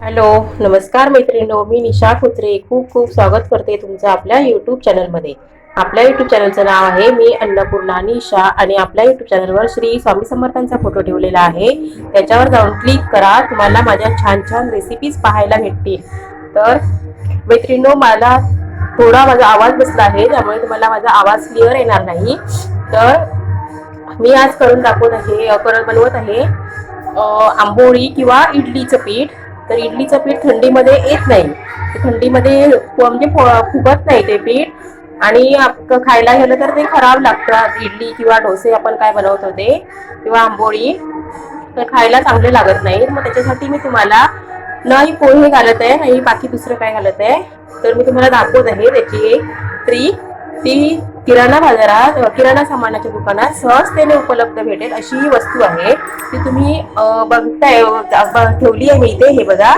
Hello नमस्कार मैत्रिणी मी निशा कुत्रे. खूप खूप स्वागत करते तुमचं आपल्या यूट्यूब चॅनलमध्ये आपल्या यूट्यूब चॅनलचं नाव आहे मी अन्नपूर्णा निशा आणि आपल्या यूट्यूब चॅनलवर श्री स्वामी समर्थांचा फोटो ठेवलेला आहे. त्याच्यावर जाऊन क्लिक करा तुम्हाला माझ्या छान छान रेसिपीज पाहायला भेटतील. तर मैत्रिणीनो मला थोडा माझा आवाज बसला आहे त्यामुळे तुम्हाला माझा आवाज क्लिअर येणार नाही. तर मी आज करून दाखवत आहे करत बनवत आहे आंबोळी किंवा इडलीचं पीठ. तर इडलीचं पीठ थंडीमध्ये येत नाही. थंडीमध्ये म्हणजे फ- फुगत नाही ते पीठ. आणि खायला गेलं तर ते खराब लागतात इडली किंवा डोसे आपण काय बनवतो ते किंवा आंबोळी तर खायला चांगले लागत नाही. मग त्याच्यासाठी मी तुम्हाला नाही पोहे घालत आहे नाही बाकी दुसरं काय घालत आहे. तर मी तुम्हाला दाखवत आहे त्याची एक ट्रीक ती किराणा बाजारात किराणा सामानाच्या दुकानात सहजतेने उपलब्ध भेटेल अशी ही वस्तू आहे. ती तुम्ही बघताय ब- ठेवली आहे मी इथे. हे बघा.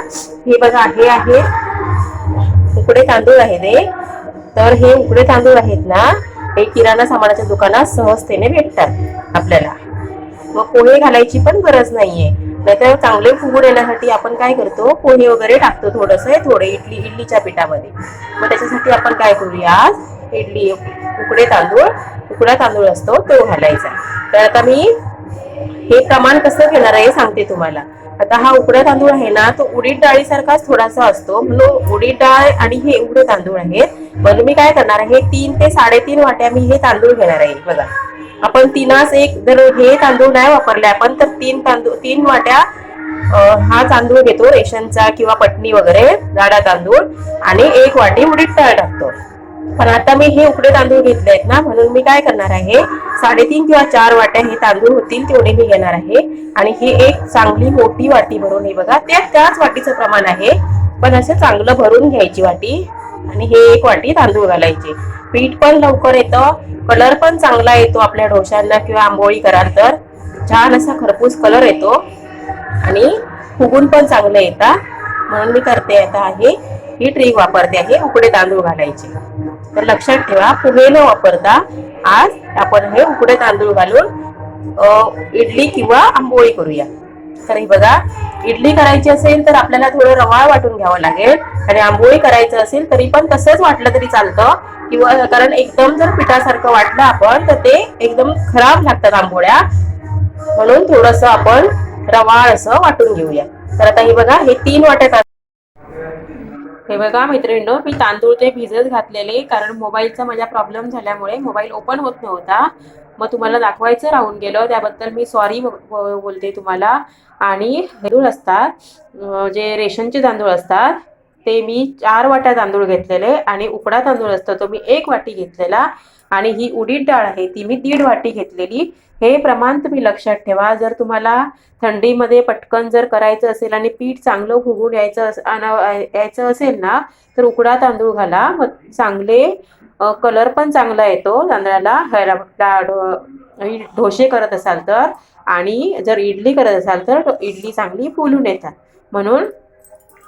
हे बघा हे आहे. उकडे तांदूळ आहे ते. तर हे उकडे तांदूळ आहेत ना हे किराणा सामानाच्या दुकानात सहजतेने भेटतात आपल्याला. मग पोहे घालायची पण गरज नाहीये. नाहीतर चांगले फुगून येण्यासाठी आपण काय करतो पोहे वगैरे टाकतो थोडस थोडे इडली इडलीच्या पिठामध्ये. मग त्याच्यासाठी आपण काय करूया आज इडली उकडे तांदूळ उकडा तांदूळ असतो तो घालायचा. तर आता मी हे प्रमाण कसं घेणार आहे हे सांगते तुम्हाला. आता हा उकडा तांदूळ आहे ना तो उडीद डाळीसारखाच थोडासा असतो. म्हणून उडीद डाळ आणि हे उकडे तांदूळ आहेत. म्हणून मी काय करणार आहे तीन ते साडेतीन वाट्या मी हे तांदूळ घेणार आहे. बघा आपण तीनास एक जर हे तांदूळ नाही वापरले आपण तर तीन तांदूळ तीन वाट्या हा तांदूळ घेतो रेशनचा किंवा पटणी वगैरे जाडा तांदूळ आणि एक वाटी उडीद डाळ टाकतो. पण आता मी हे उकडे तांदूळ घेतले आहेत ना म्हणून मी काय करणार आहे साडेतीन किंवा चार वाट्या हे तांदूळ होतील तेवढे मी घेणार आहे. आणि ही एक चांगली मोठी वाटी भरून हे बघा त्या त्याच वाटीचं प्रमाण आहे. पण असं चांगलं भरून घ्यायची वाटी आणि हे एक वाटी तांदूळ घालायचे. पीठ पण लवकर येतं कलर पण चांगला येतो आपल्या डोशांना किंवा आंबोळी कराल तर. छान असा खरपूस कलर येतो. आणि फुगून पण चांगलं येतात म्हणून मी करते आता आहे ही ट्रिक वापरते आहे उकडे तांदूळ घालायचे. तर लक्षात ठेवा पोहे न वापरता आज आपण हे उकडे तांदूळ घालून इडली किंवा आंबोळी करूया. तर हे बघा इडली करायची असेल तर आपल्याला थोडं रवाळ वाटून घ्यावं लागेल आणि आंबोळी करायचं असेल तरी पण तसंच वाटलं तरी चालतं. किंवा कारण एकदम जर पिठासारखं वाटलं आपण तर ते एकदम खराब लागतात आंबोळ्या. म्हणून थोडस आपण रवाळ असं वाटून घेऊया. तर आता हे बघा हे तीन वाट्या हे बघा मैत्रिणींनो मी तांदूळ ते भिजत घातलेले कारण मोबाईलचा माझा प्रॉब्लेम झाल्यामुळे मोबाईल ओपन होत नव्हता. मग तुम्हाला दाखवायचं राहून गेलं त्याबद्दल मी सॉरी बोलते तुम्हाला. आणि तांदूळ असतात जे रेशनचे तांदूळ असतात ते मी चार वाट्या तांदूळ घेतलेले आणि उकडा तांदूळ असतो तो मी एक वाटी घेतलेला आणि ही उडीद डाळ आहे ती मी दीड वाटी घेतलेली. हे प्रमाण तुम्ही लक्षात ठेवा. जर तुम्हाला थंडीमध्ये पटकन जर करायचं असेल आणि पीठ चांगलं फुगून यायचं यायचं असेल ना तर उकडा तांदूळ घाला. मग चांगले कलर पण चांगला येतो तांदळाला. ह्याला डा- करत असाल तर आणि जर इडली करत असाल तर इडली चांगली फुलून येतात. म्हणून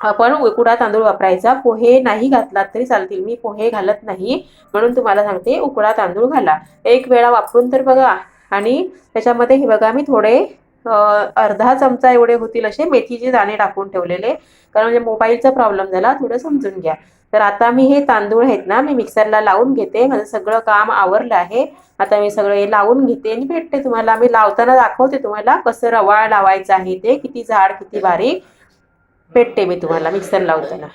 आपण उकडा तांदूळ वापरायचा. पोहे नाही घातलात तरी चालतील. मी पोहे घालत नाही म्हणून तुम्हाला सांगते उकडा तांदूळ घाला. एक वेळा वापरून तर बघा. आणि त्याच्यामध्ये हे बघा मी थोडे अर्धा चमचा एवढे होतील असे मेथीचे दाणे टाकून ठेवलेले. कारण म्हणजे मोबाईलचा प्रॉब्लेम झाला थोडं समजून घ्या. तर आता मी हे तांदूळ आहेत ना मी मिक्सरला लावून घेते. माझं सगळं काम आवरलं आहे. आता मी सगळं हे लावून घेते आणि भेटते तुम्हाला. मी लावताना दाखवते तुम्हाला कसं रवाळ लावायचं आहे ते किती जाड किती बारीक. भेटते मी तुम्हाला मिक्सर लावताना.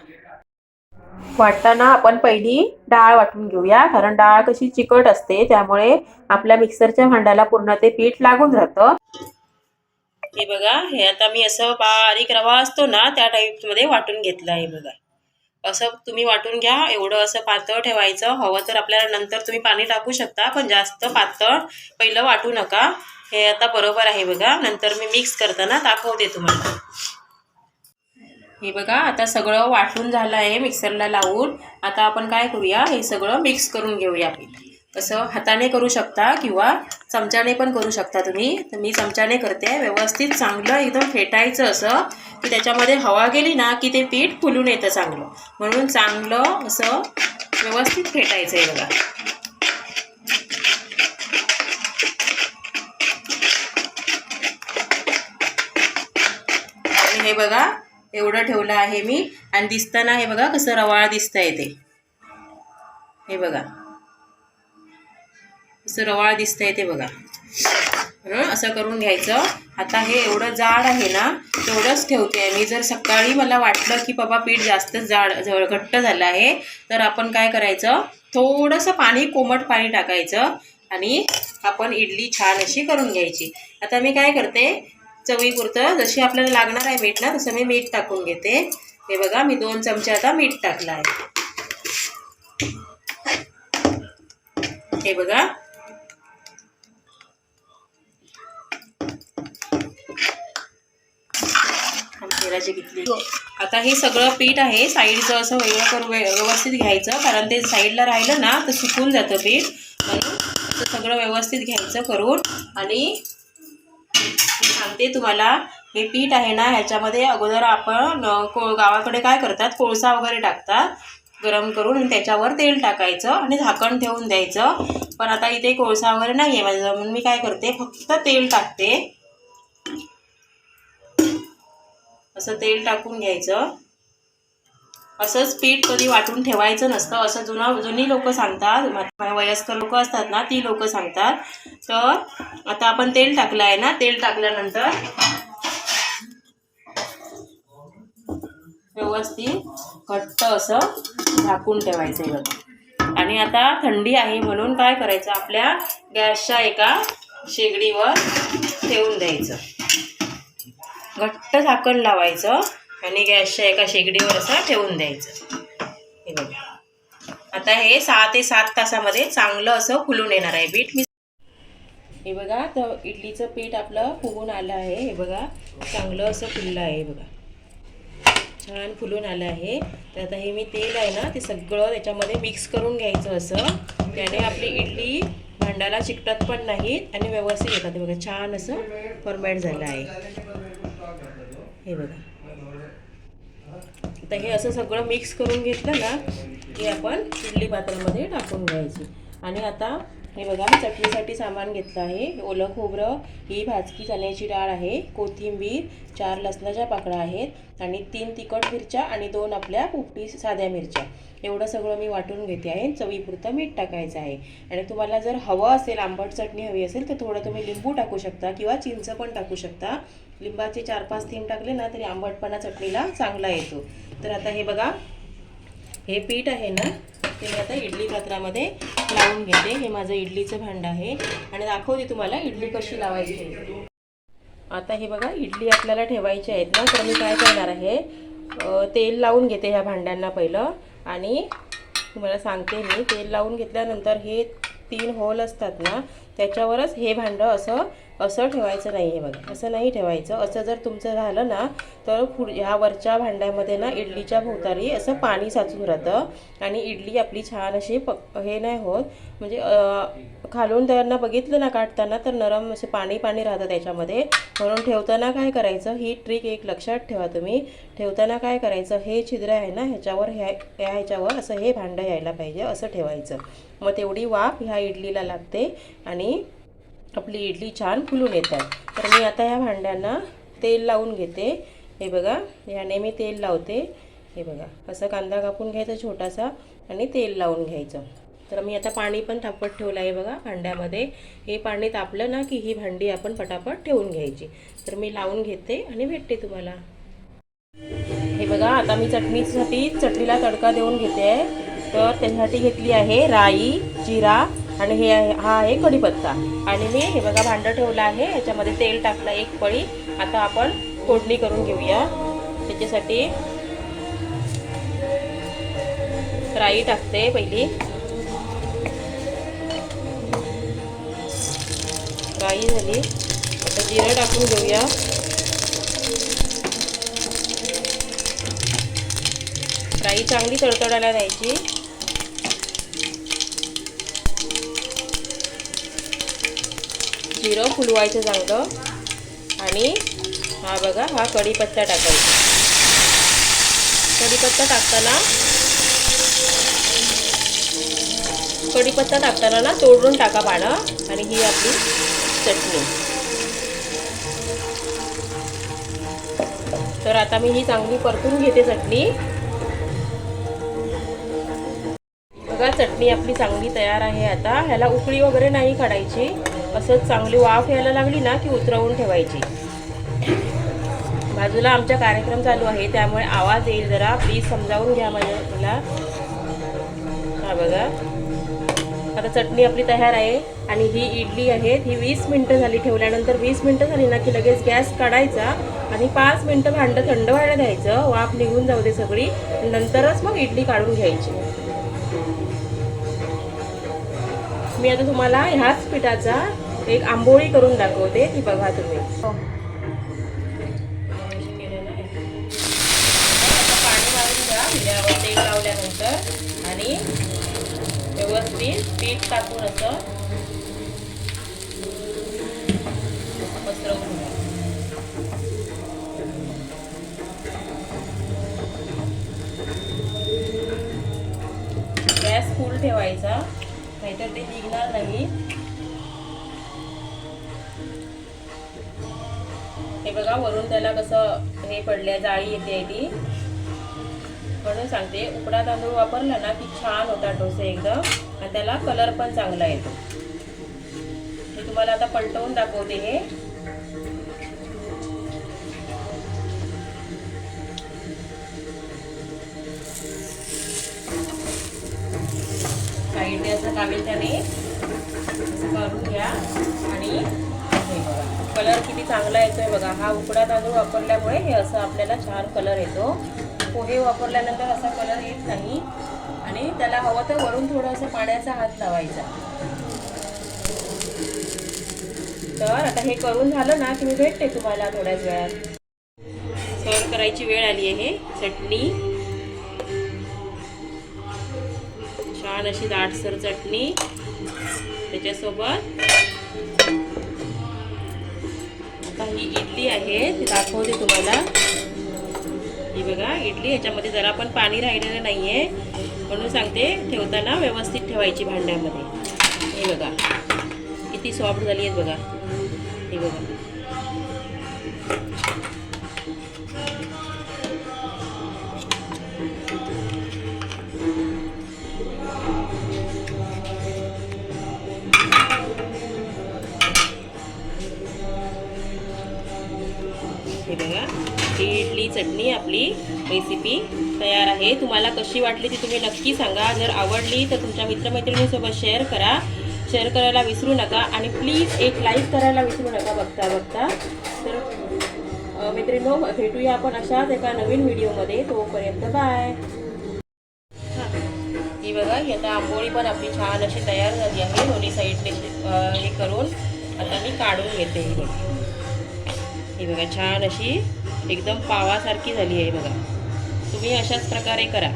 वाटताना आपण पहिली डाळ वाटून घेऊया. कारण डाळ कशी चिकट असते त्यामुळे आपल्या मिक्सरच्या भांड्याला पूर्ण ते पीठ लागून राहतं. हे बघा हे आता मी असं बारीक रवा असतो ना त्या टाईपमध्ये वाटून घेतलं आहे बघा. असं तुम्ही वाटून घ्या एवढं असं पातळ ठेवायचं. हवं तर आपल्याला नंतर तुम्ही पाणी टाकू शकता पण जास्त पातळ पहिलं वाटू नका. हे आता बरोबर आहे बघा. नंतर मी मिक्स करताना दाखवते तुम्हाला. हे बघा आता सगळं वाटून झालं आहे मिक्सरला लावून. आता आपण काय करूया हे सगळं मिक्स करून घेऊया. आपण असं हाताने करू शकता किंवा चमच्याने पण करू शकता तुम्ही. तर मी चमच्याने करते. व्यवस्थित चांगलं एकदम फेटायचं असं की त्याच्यामध्ये हवा गेली ना की ते पीठ फुलून येतं चांगलं. म्हणून चांगलं असं व्यवस्थित फेटायचं आहे बघा हे बघा एवढं ठेवलं आहे मी. आणि दिसताना हे बघा कसं रवाळ दिसतंय ते. हे बघा. असं रवाळ दिसतंय ते बघा. असं करून घ्यायचं. आता हे एवढं जाड आहे ना तेवढंच ठेवते मी. जर सकाळी मला वाटलं की बाबा पीठ जास्तच जाड जवळ घट्ट झालं आहे तर आपण काय करायचं? थोडंसं पाणी कोमट पाणी टाकायचं आणि आपण इडली छान अशी करून घ्यायची. आता मी काय करते? चवीपुरतं जशी आपल्याला लागणार आहे मीठ ना तसं मी मीठ टाकून घेते. हे बघा मी दोन चमचे आता मीठ टाकलं आहे. हे बघा. तेलाची कितली आता हे सगळं पीठ आहे. साईडचं असं वेगळं करून व्य- व्यवस्थित घ्यायचं. कारण ते साईडला राहिलं ना तर सुकून जातं पीठ. म्हणून सगळं व्यवस्थित घ्यायचं करून. आणि मी सांगते तुम्हाला हे पीठ आहे ना ह्याच्यामध्ये अगोदर आपण को गावाकडे काय करतात कोळसा वगैरे टाकतात गरम करून त्याच्यावर तेल टाकायचं आणि झाकण ठेवून द्यायचं. पण आता इथे कोळसा वगैरे नाही आहे माझ्या म्हणून मी काय करते फक्त तेल टाकते. असं तेल टाकून घ्यायचं. असंच पीठ कधी वाटून ठेवायचं नसतं. असं जुना जुनी लोक सांगतात. वयस्कर लोक असतात ना ती लोक सांगतात. तर आता आपण तेल टाकलं आहे ना तेल टाकल्यानंतर व्यवस्थित घट्ट असं झाकून ठेवायचं आहे बघा. आणि आता थंडी आहे म्हणून काय करायचं? आपल्या गॅसच्या एका शेगडीवर ठेवून द्यायचं. घट्ट झाकण लावायचं. आणि गॅसच्या एका शेगडीवर असं ठेवून द्यायचं. हे बघा. आता हे सहा ते सात तासामध्ये चांगलं असं फुलून येणार आहे. बीट मी हे बघा तर इडलीचं पीठ आपलं फुगून आलं आहे. हे बघा चांगलं असं फुललं आहे. बघा. छान फुलून आलं आहे. तर आता हे मी तेल आहे ना ते सगळं त्याच्यामध्ये मिक्स करून घ्यायचं असं. त्याने आपली इडली भांड्याला चिकटत पण नाहीत आणि व्यवस्थित येतात. हे बघा छान असं फॉर्मॅट झालं आहे. हे बघा. आता हे असं सगळं मिक्स करून घेतलं ना की आपण इडली पात्रामध्ये टाकून घ्यायची. आणि आता हे बघा मी चटणीसाठी सामान घेतलं आहे. ओलं खोबरं ही भाजकी चण्याची डाळ आहे कोथिंबीर चार लसणाच्या पाकळ्या आहेत आणि तीन तिखट मिरच्या आणि दोन आपल्या पोपटी साध्या मिरच्या. एवढं सगळं मी वाटून घेते आहे. चवीपुरतं मीठ टाकायचं आहे. आणि तुम्हाला जर हवं असेल आंबट चटणी हवी असेल तर थोडं तुम्ही लिंबू टाकू शकता किंवा चिंच पण टाकू शकता. लिंबाचे चार पाच थेंब टाकले ना तरी आंबटपणा चटणीला चांगला येतो. तर आता हे बघा हे पीठ आहे ना ते मी आता इडली पात्रामध्ये लावून घेते. हे माझं इडलीचं भांडं आहे. आणि दाखवते तुम्हाला इडली कशी लावायची. आता हे बघा इडली आपल्याला ठेवायची आहेत ना तर मी काय करणार आहे तेल लावून घेते ह्या भांड्यांना पहिलं. आणि तुम्हाला सांगते मी तेल लावून घेतल्यानंतर हे तीन होल असतात ना त्याच्यावरच हे भांडं असं असं ठेवायचं नाही आहे बघा. असं नाही ठेवायचं. असं जर तुमचं झालं ना तर पुढ ह्या वरच्या भांड्यामध्ये ना इडलीच्या भोवताली असं पाणी साचून राहतं आणि इडली आपली छान अशी पक हे नाही होत. म्हणजे खालून त्यांना बघितलं ना काढताना तर नरम असे पाणी पाणी राहतं त्याच्यामध्ये. म्हणून ठेवताना काय करायचं ही ट्रिक एक लक्षात ठेवा तुम्ही. ठेवताना काय करायचं हे छिद्र आहे ना ह्याच्यावर ह्या ह्या ह्याच्यावर असं हे भांडं यायला पाहिजे असं ठेवायचं. मग तेवढी वाफ ह्या इडलीला लागते आणि आपली इडली छान फुलून येतात. तर मी आता ह्या भांड्यांना तेल लावून घेते. हे बघा ह्याने मी तेल लावते. हे बघा असं कांदा कापून घ्यायचा छोटासा आणि तेल लावून घ्यायचं. तर मी आता पाणी पण तापत ठेवलं आहे बघा भांड्यामध्ये. हे पाणी तापलं ना की ही भांडी आपण पटापट ठेवून घ्यायची. तर मी लावून घेते आणि भेटते तुम्हाला. हे बघा आता मी चटणीसाठी चटणीला तडका देऊन घेते. आहे तर त्याच्यासाठी घेतली आहे राई जिरा आणि हे आहे हा आहे कढीपत्ता. आणि मी हे बघा भांडं ठेवलं आहे याच्यामध्ये तेल टाकलं एक पळी. आता आपण फोडणी करून घेऊया. त्याच्यासाठी राई टाकते पहिली. राई झाली. आता जिरं टाकून घेऊया. राई चांगली तडतडायला द्यायची. जिरं फुलवायचं चांगलं. आणि हा बघा हा कढीपत्ता टाकायचा. कढीपत्ता टाकताना कढीपत्ता टाकताना ना तोडून टाका पानं. आणि ही आपली चटणी. तर आता मी ही चांगली परतून घेते चटणी. बघा चटणी आपली चांगली तयार आहे आता. ह्याला उकळी वगैरे नाही काढायची. असंच चांगली वाफ यायला लागली ना की उतरवून ठेवायची. बाजूला आमचा कार्यक्रम चालू आहे त्यामुळे आवाज येईल जरा. प्लीज समजावून घ्या माझ्या मला. हा बघा. आता चटणी आपली तयार आहे आणि ही इडली आहे. ही वीस मिनटं झाली ठेवल्यानंतर. वीस मिनटं झाली ना की लगेच गॅस काढायचा आणि पाच मिनटं भांडं थंड व्हायला द्यायचं. वाफ निघून जाऊ दे सगळी. नंतरच मग इडली काढून घ्यायची. मी आता तुम्हाला ह्याच पिठाचा एक आंबोळी करून दाखवते ती बघा तुम्ही. आता पाणी मारून घ्या भिल्यावर तेल लावल्यानंतर आणि व्यवस्थित पीठ टाकून असं पसरवून घ्या. गॅस फुल ठेवायचा नाहीतर ते निघणार नाही. बघा वरून त्याला कसं हे पडल्या जाळी येते ती. म्हणून सांगते उकडा तांदूळ वापरला ना की छान होता डोसे एकदम आणि त्याला कलर पण चांगला येतो. मी तुम्हाला आता पलटवून दाखवते हे. साईडने असं कावित्याने त्याने करून घ्या आणि हे बघा. कलर किती चांगला येतोय बघा. हा उकडा तांदूळ वापरल्यामुळे हे असं आपल्याला छान कलर येतो. पोहे वापरल्यानंतर असा कलर येत नाही. आणि त्याला हवं तर वरून थोडंसं पाण्याचा हात लावायचा. तर आता हे करून झालं ना की मी भेटते तुम्हाला थोड्याच वेळात. सर्व करायची वेळ आली आहे. चटणी. छान अशी दाटसर चटणी. त्याच्यासोबत आता ही इडली आहे ती दाखवते तुम्हाला. ही बघा इडली ह्याच्यामध्ये जरा पण पाणी राहिलेलं नाही आहे म्हणून सांगते ठेवताना व्यवस्थित ठेवायची भांड्यामध्ये. हे बघा किती सॉफ्ट झाली आहेत बघा. हे बघा. ही चटणी आपली रेसिपी तयार आहे. तुम्हाला कशी वाटली ती तुम्ही नक्की सांगा. जर आवडली तर तुमच्या मित्रमैत्रिणींसोबत शेअर करा. शेअर करायला विसरू नका आणि प्लीज एक लाईक करायला विसरू नका बघता बघता. तर अ, भेटूया आपण अशाच एका नवीन व्हिडिओमध्ये. तोपर्यंत बाय ही बघा ही आता आंबोळी पण आपली छान अशी तयार झाली आहे. दोन्ही साईडने हे करून आता मी काढून घेते. ही बघा छान अशी एकदम पावासारखी झाली आहे बघा. तुम्ही अशाच प्रकारे करा.